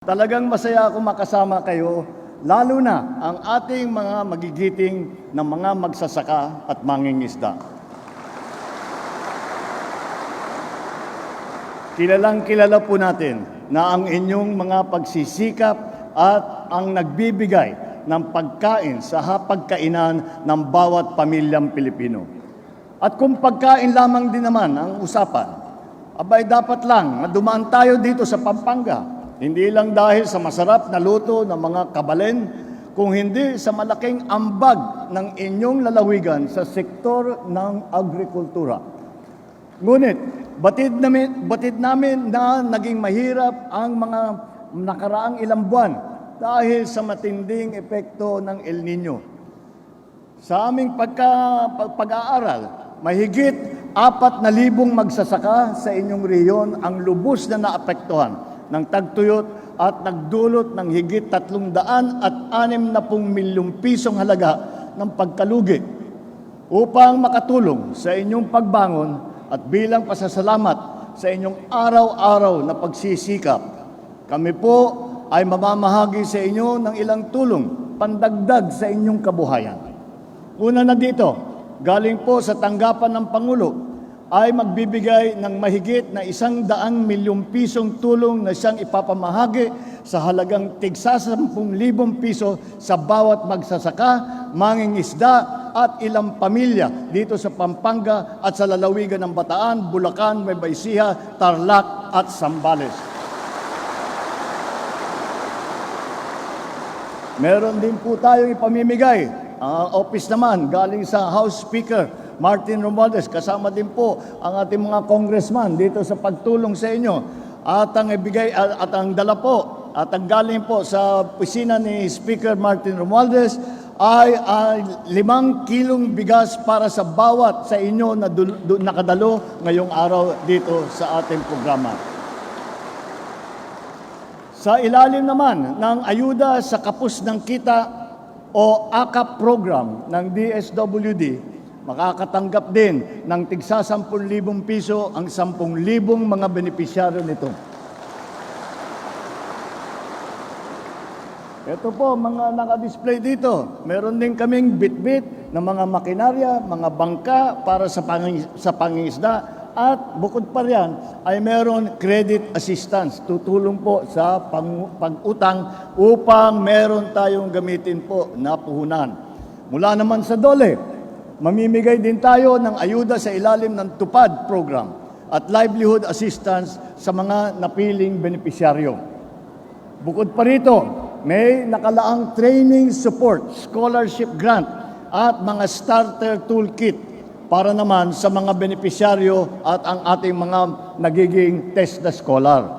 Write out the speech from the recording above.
Talagang masaya ako makasama kayo, lalo na ang ating mga magigiting ng mga magsasaka at mangingisda. Kilalang kilala po natin na ang inyong mga pagsisikap at ang nagbibigay ng pagkain sa hapagkainan ng bawat pamilyang Pilipino. At kung pagkain lamang din naman ang usapan, abay dapat lang na dumaan tayo dito sa Pampanga. Hindi lang dahil sa masarap na luto ng mga kabalen, kung hindi sa malaking ambag ng inyong lalawigan sa sektor ng agrikultura. Ngunit, batid namin, batid namin na naging mahirap ang mga nakaraang ilang buwan dahil sa matinding epekto ng El Nino. Sa aming pagka, pag- pag-aaral, mahigit apat na libong magsasaka sa inyong rehiyon ang lubos na naapektuhan ng tagtuyot at nagdulot ng higit tatlong daan at anim na pong milyong pisong halaga ng pagkalugi upang makatulong sa inyong pagbangon at bilang pasasalamat sa inyong araw-araw na pagsisikap. Kami po ay mamamahagi sa inyo ng ilang tulong pandagdag sa inyong kabuhayan. Una na dito, galing po sa tanggapan ng Pangulo, ay magbibigay ng mahigit na isang daang milyong pisong tulong na siyang ipapamahagi sa halagang tigsa 10,000 piso sa bawat magsasaka, mangingisda at ilang pamilya dito sa Pampanga at sa lalawigan ng Bataan, Bulacan, Ecija, Tarlac at Sambales. Meron din po tayong ipamimigay. Ang office naman, galing sa House Speaker Martin Romualdez, kasama din po ang ating mga congressman dito sa pagtulong sa inyo. At ang ibigay at at ang dala po at ang galing po sa opisina ni Speaker Martin Romualdez ay, ay limang kilong bigas para sa bawat sa inyo na dul- du- nakadalo ngayong araw dito sa ating programa. Sa ilalim naman ng ayuda sa kapus ng kita o AKAP program ng DSWD, makakatanggap din ng tigsa 10,000 piso ang 10,000 mga benepisyaryo nito. Ito po, mga naka-display dito. Meron din kaming bitbit ng mga makinarya, mga bangka para sa, panging, sa pangingisda. At bukod pa riyan, ay meron credit assistance. Tutulong po sa pag-utang upang meron tayong gamitin po na puhunan. Mula naman sa DOLE, mamimigay din tayo ng ayuda sa ilalim ng TUPAD program at livelihood assistance sa mga napiling benepisyaryo. Bukod pa rito, may nakalaang training support, scholarship grant at mga starter toolkit para naman sa mga benepisyaryo at ang ating mga nagiging test na scholar.